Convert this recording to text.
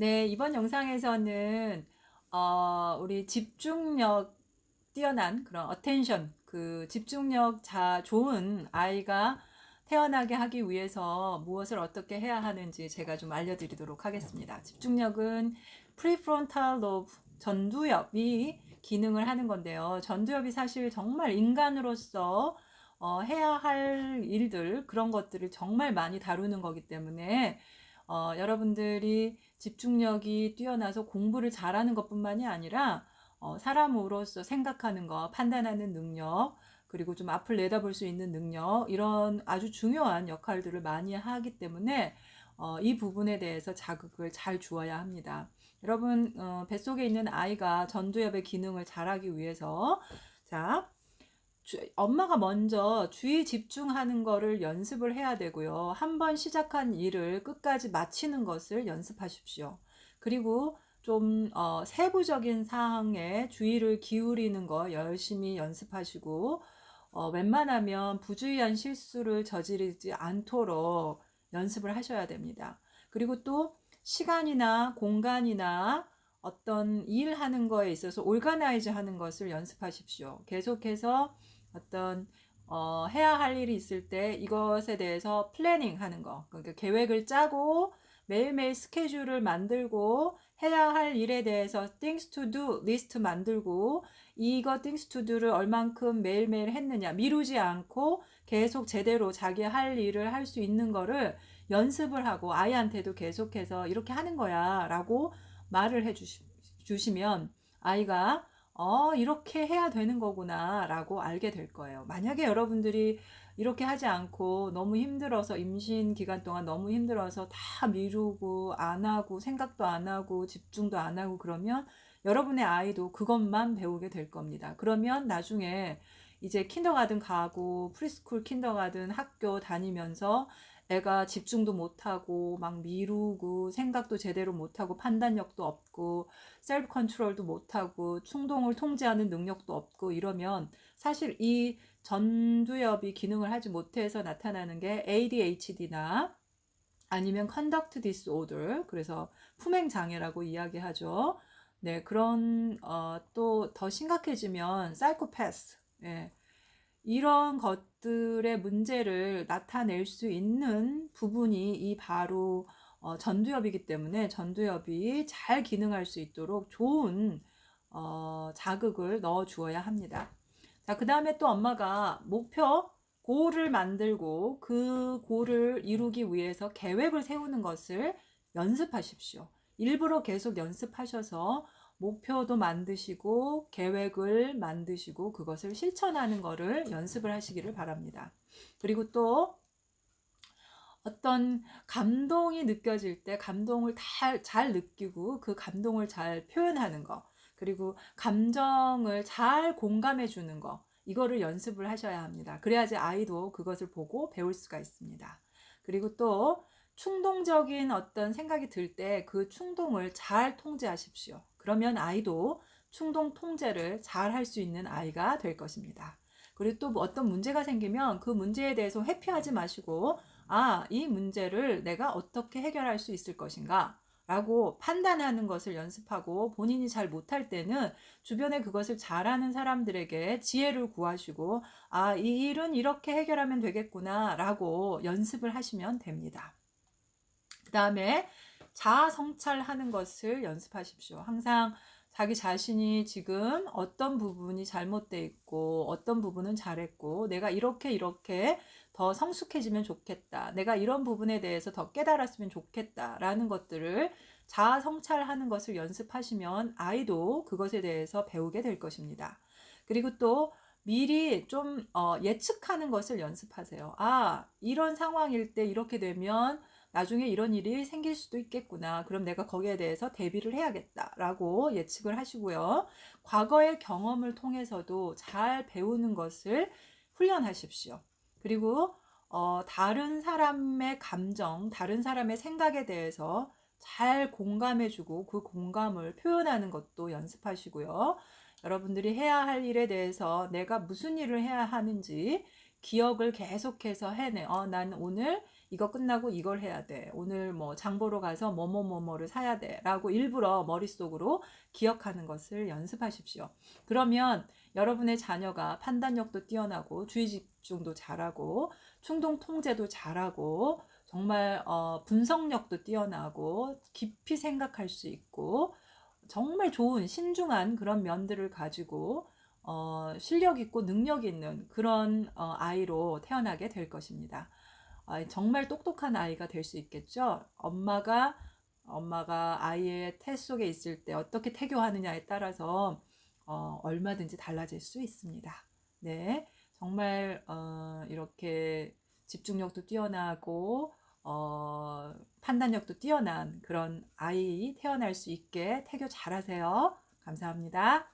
네, 이번 영상에서는 어, 우리 집중력 뛰어난 그런 어텐션, 그 집중력 자 좋은 아이가 태어나게 하기 위해서 무엇을 어떻게 해야 하는지 제가 좀 알려드리도록 하겠습니다. 집중력은 프리프론탈 로브 전두엽이 기능을 하는 건데요. 전두엽이 사실 정말 인간으로서 어, 해야 할 일들 그런 것들을 정말 많이 다루는 거기 때문에 어, 여러분들이 집중력이 뛰어나서 공부를 잘하는 것뿐만이 아니라 어, 사람으로서 생각하는 것, 판단하는 능력, 그리고 좀 앞을 내다볼 수 있는 능력, 이런 아주 중요한 역할들을 많이 하기 때문에 어, 이 부분에 대해서 자극을 잘 주어야 합니다. 여러분, 어, 뱃속에 있는 아이가 전두엽의 기능을 잘하기 위해서, 자, 주, 엄마가 먼저 주의 집중하는 거를 연습을 해야 되고요. 한번 시작한 일을 끝까지 마치는 것을 연습하십시오. 그리고 좀 어, 세부적인 사항에 주의를 기울이는 거 열심히 연습하시고 어, 웬만하면 부주의한 실수를 저지르지 않도록 연습을 하셔야 됩니다. 그리고 또 시간이나 공간이나 어떤 일하는 거에 있어서 올가나이즈 하는 것을 연습하십시오. 계속해서 어떤 어, 해야 할 일이 있을 때 이것에 대해서 플래닝 하는 거. 그러니까 계획을 짜고 매일매일 스케줄을 만들고 해야 할 일에 대해서 things to do 리스트 만들고 이거 things to do를 얼만큼 매일매일 했느냐 미루지 않고 계속 제대로 자기 할 일을 할 수 있는 거를 연습을 하고 아이한테도 계속해서 이렇게 하는 거야 라고 말을 해 주시, 주시면 아이가 어, 이렇게 해야 되는 거구나 라고 알게 될 거예요. 만약에 여러분들이 이렇게 하지 않고 너무 힘들어서 임신 기간 동안 너무 힘들어서 다 미루고 안 하고 생각도 안 하고 집중도 안 하고 그러면 여러분의 아이도 그것만 배우게 될 겁니다. 그러면 나중에 이제 킨더가든 가고 프리스쿨 킨더가든 학교 다니면서 애가 집중도 못하고 막 미루고 생각도 제대로 못하고 판단력도 없고 셀프 컨트롤도 못하고 충동을 통제하는 능력도 없고 이러면 사실 이 전두엽이 기능을 하지 못해서 나타나는 게 ADHD나 아니면 conduct disorder 그래서 품행 장애라고 이야기하죠. 네, 그런 어, 또 더 심각해지면 사이코패스 예. 이런 것들의 문제를 나타낼 수 있는 부분이 이 바로 어, 전두엽이기 때문에 전두엽이 잘 기능할 수 있도록 좋은 어, 자극을 넣어 주어야 합니다. 자, 그 다음에 또 엄마가 목표, 고를 만들고 그 고를 이루기 위해서 계획을 세우는 것을 연습하십시오. 일부러 계속 연습하셔서 목표도 만드시고 계획을 만드시고 그것을 실천하는 것을 연습을 하시기를 바랍니다. 그리고 또 어떤 감동이 느껴질 때 감동을 다, 잘 느끼고 그 감동을 잘 표현하는 거 그리고 감정을 잘 공감해 주는 거 이거를 연습을 하셔야 합니다. 그래야지 아이도 그것을 보고 배울 수가 있습니다. 그리고 또 충동적인 어떤 생각이 들 때 그 충동을 잘 통제하십시오. 그러면 아이도 충동 통제를 잘 할 수 있는 아이가 될 것입니다. 그리고 또 뭐 어떤 문제가 생기면 그 문제에 대해서 회피하지 마시고, 아, 이 문제를 내가 어떻게 해결할 수 있을 것인가? 라고 판단하는 것을 연습하고 본인이 잘 못할 때는 주변에 그것을 잘하는 사람들에게 지혜를 구하시고, 아, 이 일은 이렇게 해결하면 되겠구나. 라고 연습을 하시면 됩니다. 그 다음에 자아 성찰하는 것을 연습하십시오. 항상 자기 자신이 지금 어떤 부분이 잘못돼 있고 어떤 부분은 잘했고 내가 이렇게 이렇게 더 성숙해지면 좋겠다. 내가 이런 부분에 대해서 더 깨달았으면 좋겠다라는 것들을 자아 성찰하는 것을 연습하시면 아이도 그것에 대해서 배우게 될 것입니다. 그리고 또 미리 좀 어, 예측하는 것을 연습하세요. 아, 이런 상황일 때 이렇게 되면 나중에 이런 일이 생길 수도 있겠구나. 그럼 내가 거기에 대해서 대비를 해야겠다라고 예측을 하시고요. 과거의 경험을 통해서도 잘 배우는 것을 훈련하십시오. 그리고 어, 다른 사람의 감정, 다른 사람의 생각에 대해서 잘 공감해주고 그 공감을 표현하는 것도 연습하시고요. 여러분들이 해야 할 일에 대해서 내가 무슨 일을 해야 하는지 기억을 계속해서 해내. 어, 난 오늘 이거 끝나고 이걸 해야 돼. 오늘 뭐 장보러 가서 뭐뭐뭐뭐를 사야 돼. 라고 일부러 머릿속으로 기억하는 것을 연습하십시오. 그러면 여러분의 자녀가 판단력도 뛰어나고 주의 집중도 잘하고 충동 통제도 잘하고 정말 어, 분석력도 뛰어나고 깊이 생각할 수 있고 정말 좋은 신중한 그런 면들을 가지고 어, 실력 있고 능력 있는 그런 어, 아이로 태어나게 될 것입니다. 아, 정말 똑똑한 아이가 될 수 있겠죠. 엄마가 엄마가 아이의 태 속에 있을 때 어떻게 태교하느냐에 따라서 어, 얼마든지 달라질 수 있습니다. 네, 정말 어, 이렇게 집중력도 뛰어나고 어, 판단력도 뛰어난 그런 아이 태어날 수 있게 태교 잘하세요. 감사합니다.